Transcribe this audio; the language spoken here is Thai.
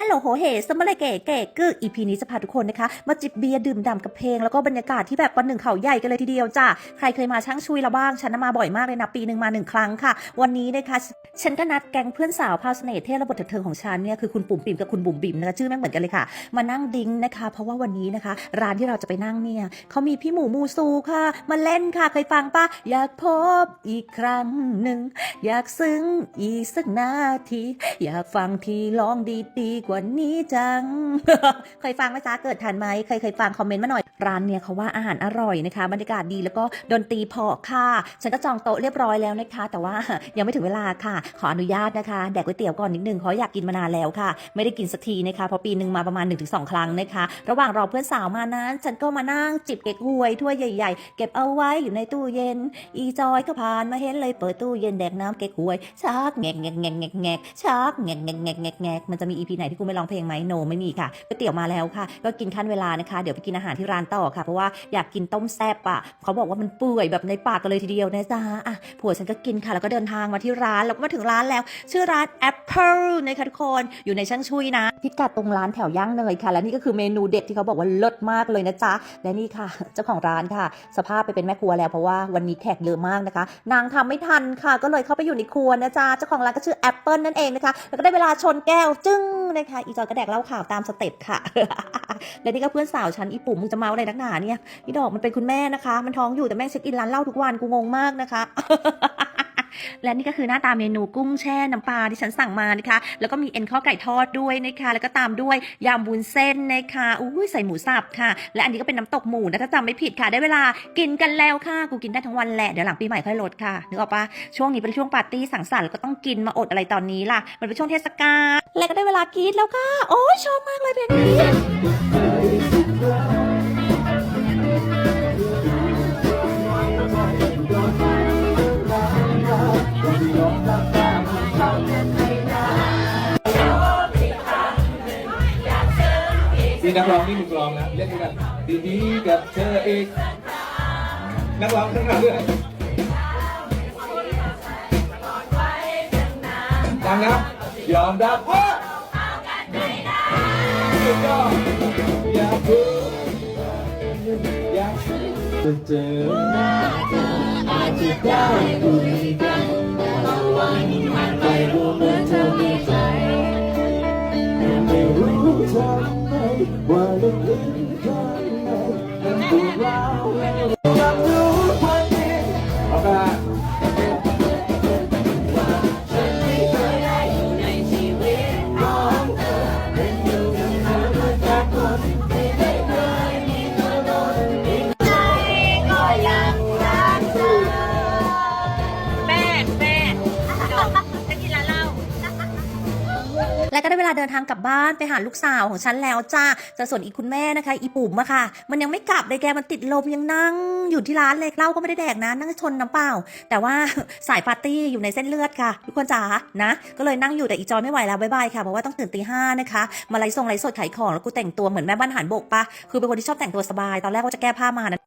ฮัลโหลโหเฮสมอะไรเก๋เก๋กึอีพีนี้จะพาทุกคนนะคะ มาจิบเบียร์ดื่มด่ำกับเพลง แล้วก็บรรยากาศที่แบบวันหนึ่งเขาใหญ่กันเลยทีเดียวจ้าใครเคยมาช่างชุยละบ้าง ฉันน่ะมาบ่อยมากเลยนะ ปีหนึ่งมาหนึ่งครั้งค่ะ วันนี้นะคะฉันก็นัดแก๊งเพื่อนสาวพาวเสน่ห์เทพระบทเทิงของฉันเนี่ยคือคุณปุ่มปิ่มกับคุณบุ๋มบิ๋มนะคะชื่อแม่งเหมือนกันเลยค่ะ มานั่งดิ้งนะคะ เพราะว่าวันนี้นะคะ ร้านที่เราจะไปนั่งเนี่ยเขามีพี่หมูมูซูค่ะ มาเล่นค่ะเคยฟังปะอยากพบอีกครั้งหนึ่งอยากซึ้งอีกสักนาทีอยากฟังทีร้องดีดีๆกว่านี้จัง เคยฟังไหมจ๊ะเกิดทันไหม เคยเคยฟังคอมเมนต์มาหน่อย ร้านเนี่ยเขาว่าอาหารอร่อยนะคะบรรยากาศดีแล้วก็ดนตรีเพาะค่ะ ฉันก็จองโต๊ะเรียบร้อยแล้วนะคะ แต่ว่ายังไม่ถึงเวลาค่ะ ขออนุญาตนะคะแดกก๋วยเตี๋ยวก่อนนิดนึงเพราะอยากกินมานานแล้วค่ะ ไม่ได้กินสักทีนะคะเพราะปีหนึ่งมาประมาณ 1-2 ครั้งนะคะ ระหว่างรอเพื่อนสาวมานั้น ฉันก็มานั่งจิบเก๊กฮวยถ้วยใหญ่ ๆ เก็บเอาไว้อยู่ในตู้เย็น อีจอยก็ผ่านมาเห็นเลยเปิดตู้เย็นแดกน้ำเก๊กฮวยชักแงกแงกแงกแงกแงกชักแงกแงกแงกแงกแงกมันจะมีอีพีไหนที่กูไม่ร้องเพลงไหมโนไม่มีค่ะก๋วยเตี๋ยวมาแล้วค่ะ ก็กินขั้นเวลานะคะ เดี๋ยวไปกินอาหารที่ร้านต่อค่ะ เพราะว่าอยากกินต้มแซ่บอะเขาบอกว่ามันเปื่อยแบบในปากกันเลยทีเดียวนะจ๊ะอะผัวฉันก็กินค่ะ แล้วก็เดินทางมาที่ร้านแล้วก็มาถึงร้านแล้ว ชื่อร้าน Apple นะคะทุกคนอยู่ในช่างชุยนะพิกัดตรงร้านแถวย่างเนยค่ะ และนี่ก็คือเมนูเด็ดที่เขาบอกว่าเลิศมากเลยนะจ๊ะและนี่ค่ะ เจ้าของร้านค่ะ สภาพไปเป็นแม่ครัวแล้วเพราะว่าวันนี้แขกเยอะมากนะคะ นางทำไม่ทันค่ะ ก็เลยเข้าไปอยู่ในครัวนะจ๊ะเจ้าของร้านก็ชื่อ Apple นั่นเองนะคะแล้วก็ได้เวลาชนแก้วจึ้งนะคะอีจอยก็แดกเล้าข่าวตามสเต็ปค่ะ และนี่ก็เพื่อนสาวฉันอีปุ่มมึงจะเมาอะไรนักหนาเนี่ยอีดอกมันเป็นคุณแม่นะคะ มันท้องอยู่แต่แม่งเช็คอินร้านเหล้าทุกวันกูงงมากนะคะและนี่ก็คือหน้าตาเมนูกุ้งแช่น้ำปลาที่ฉันสั่งมานะคะ แล้วก็มีเอ็นข้อไก่ทอดด้วยนะคะ แล้วก็ตามด้วยยำวุ้นเส้นนะคะอุ้ยใส่หมูสับค่ะ และอันนี้ก็เป็นน้ำตกหมูนะถ้าจำไม่ผิดค่ะ ได้เวลากินกันแล้วค่ะ กูกินได้ทั้งวันแหละ เดี๋ยวหลังปีใหม่ค่อยลดค่ะ นึกออกปะช่วงนี้เป็นช่วงปาร์ตี้สังสรรค์แล้วก็ต้องกินมาอดอะไรตอนนี้ล่ะ มันเป็นช่วงเทศกาล และก็ได้เวลากินแล้วค่ะ โอ้ยชอบมากเลยเพลงนี้ นี่นักร้องนี่มือกลองนะเล่นด้วยกันดีๆกับเธออีกนักร้องทั้งนั้นด้วยดังนะยอมรับว่า จะเจอหน้าเธออาจจะได้คุยกันแต่วันผ่านไปดูเหมือนเธอมีใจไม่รู้ทำไมว่า และก็ได้เวลาเดินทางกลับบ้านไปหาลูกสาวของฉันแล้วจ้าแต่ส่วนอีกคุณแม่นะคะ อีปุ่มอะค่ะ มันยังไม่กลับเลยแกมันติดลมยังนั่งอยู่ที่ร้านเลยเหล้าก็ไม่ได้แดกนะนั่งชนน้ำเปล่า แต่ว่าสายปาร์ตี้อยู่ในเส้นเลือดค่ะ ทุกคนจ๋านะ ก็เลยนั่งอยู่แต่อีจอยไม่ไหวแล้วบายบายค่ะเพราะว่าต้องตื่นตีห้านะคะ มาไลฟ์ส่งไลฟ์สดขายของแล้วกูแต่งตัวเหมือนแม่บ้านหันบกปะคือเป็นคนที่ชอบแต่งตัวสบายตอนแรกว่าจะแก้ผ้ามานะ